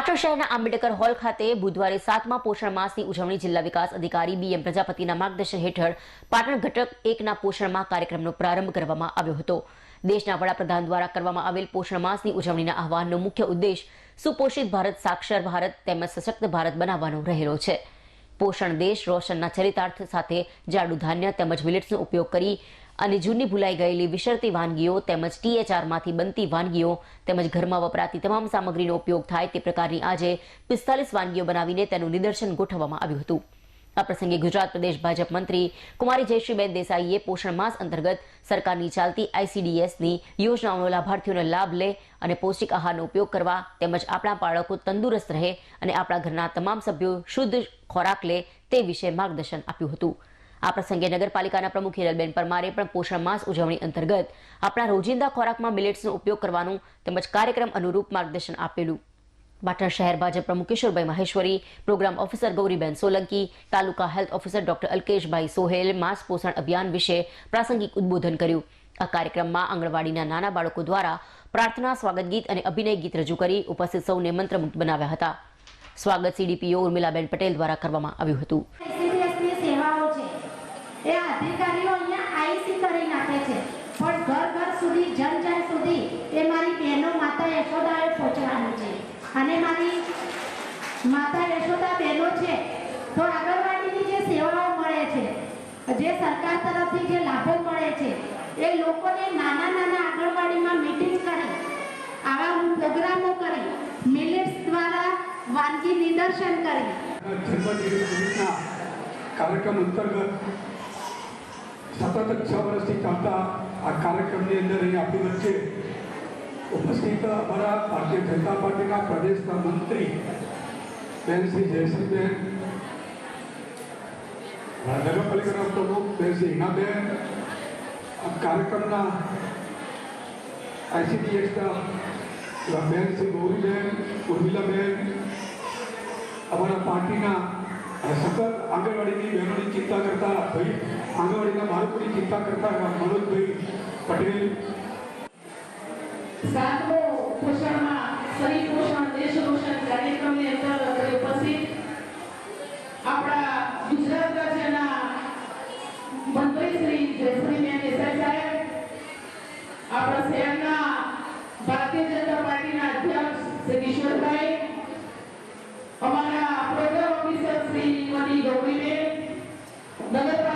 પાટણ શહેરના આંબેડકર હોલ ખાતે બુધવારે સાતમા પોષણ માસની ઉજવણી જિલ્લા વિકાસ અધિકારી બીએમ પ્રજાપતિના માર્ગદર્શન હેઠળ પાટણ ઘટક એકના પોષણમાં કાર્યક્રમનો પ્રારંભ કરવામાં આવ્યો હતો. દેશના વડાપ્રધાન દ્વારા કરવામાં આવેલ પોષણ માસની ઉજવણીના આહવાનનો મુખ્ય ઉદ્દેશ સુપોષિત ભારત, સાક્ષર ભારત તેમજ સશક્ત ભારત બનાવવાનો રહેલો છે. પોષણ દેશ રોશનના ચરિતાર્થ સાથે જાડુ ધાન્ય તેમજ મિલેટ્સનો ઉપયોગ કરી અને જૂની ભૂલાઈ ગયેલી વિસરતી વાનગીઓ તેમજ ટીએચઆરમાંથી બનતી વાનગીઓ તેમજ ઘરમાં વપરાતી તમામ સામગ્રીનો ઉપયોગ થાય તે પ્રકારની આજે પિસ્તાલીસ વાનગીઓ બનાવીને તેનું નિદર્શન ગોઠવવામાં આવ્યું હતું. આ પ્રસંગે ગુજરાત પ્રદેશ ભાજપ મંત્રી કુમારી જયશ્રીબેન દેસાઈએ પોષણ માસ અંતર્ગત સરકારની ચાલતી આઈસીડીએસની યોજનાઓનો લાભાર્થીઓને લાભ લે અને પૌષ્ટિક આહારનો ઉપયોગ કરવા તેમજ આપણા બાળકો તંદુરસ્ત રહે અને આપણા ઘરના તમામ સભ્યો શુદ્ધ ખોરાક લે તે વિશે માર્ગદર્શન આપ્યું હતું. આ પ્રસંગે નગરપાલિકાના પ્રમુખ હિરલબેન પરમારે પણ પોષણ માસ ઉજવણી અંતર્ગત આપણા રોજિંદા ખોરાકમાં મિલેટ્સનો ઉપયોગ કરવાનું તેમજ કાર્યક્રમ અનુરૂપ માર્ગદર્શન આપેલું. પાટણ શહેર ભાજપ પ્રમુખ Kishorbhai Maheshwari, program officer Gauriben Solanki, taluka health officer doctor Alkeshbhai Sohel માસ પોષણ અભિયાન વિશે પ્રાસંગિક ઉદબોધન કર્યું. આ કાર્યક્રમમાં આંગણવાડીના નાના બાળકો દ્વારા પ્રાર્થના, સ્વાગત ગીત અને અભિનય ગીત રજૂ કરી ઉપસ્થિત સૌને મંત્રમુગ્ધ બનાવ્યા હતા. સ્વાગત સીડીપીઓ ઉર્મિલાબેન પટેલ દ્વારા કરવામાં આવ્યું હતું. અધિકારીઓ અહીંયા આઈસી કરી નાખે છે. પણ ઘર ઘર સુધી, જન જન સુધી એ મારી બહેનો માતા યશોદાએ પહોંચવાનું છે. અને મારી માતા યશોદા બહેનો છે. તો આંગણવાડીની જે સેવાઓ મળે છે, જે સરકાર તરફથી જે લાભો મળે છે, એ લોકોને નાના નાના આંગણવાડીમાં મીટિંગ કરી, આવા પ્રોગ્રામો કરી મિલેટ્સ દ્વારા વાનગી નિદર્શન કરી. કાર્યક્રમ અંતર્ગત સતત છ વર્ષથી ચાલતા આ કાર્યક્રમની અંદર અહીં આપણી વચ્ચે ઉપસ્થિત અમારા ભારતીય જનતા પાર્ટીના પ્રદેશના મંત્રી બેન શ્રી જયસિંહબેન નગરપાલિકાના પ્રમુખ બેન શ્રી હિનાબેન, આ કાર્યક્રમના આઈસીડીએસના બેન શ્રી ગૌરીબેન, ઉર્મિલાબેન, અમારા પાર્ટીના સતત આંગણવાડીની બહેનોની ચિંતા કરતા ભાઈ આંગણવાડીના બાળકોની ચિંતા કરતા મનોજભાઈ પટેલ સાતમો પોષણમાં શરીર પોષણ દેશ આપણા ગુજરાત રાજ્યના મંત્રી શ્રી દેસાઈ સાહેબ આપણા શહેરના ભારતીય જનતા પાર્ટીના અધ્યક્ષ શ્રી કિશોરભાઈ નગરપાલિકાના ઉપપ્રમુખ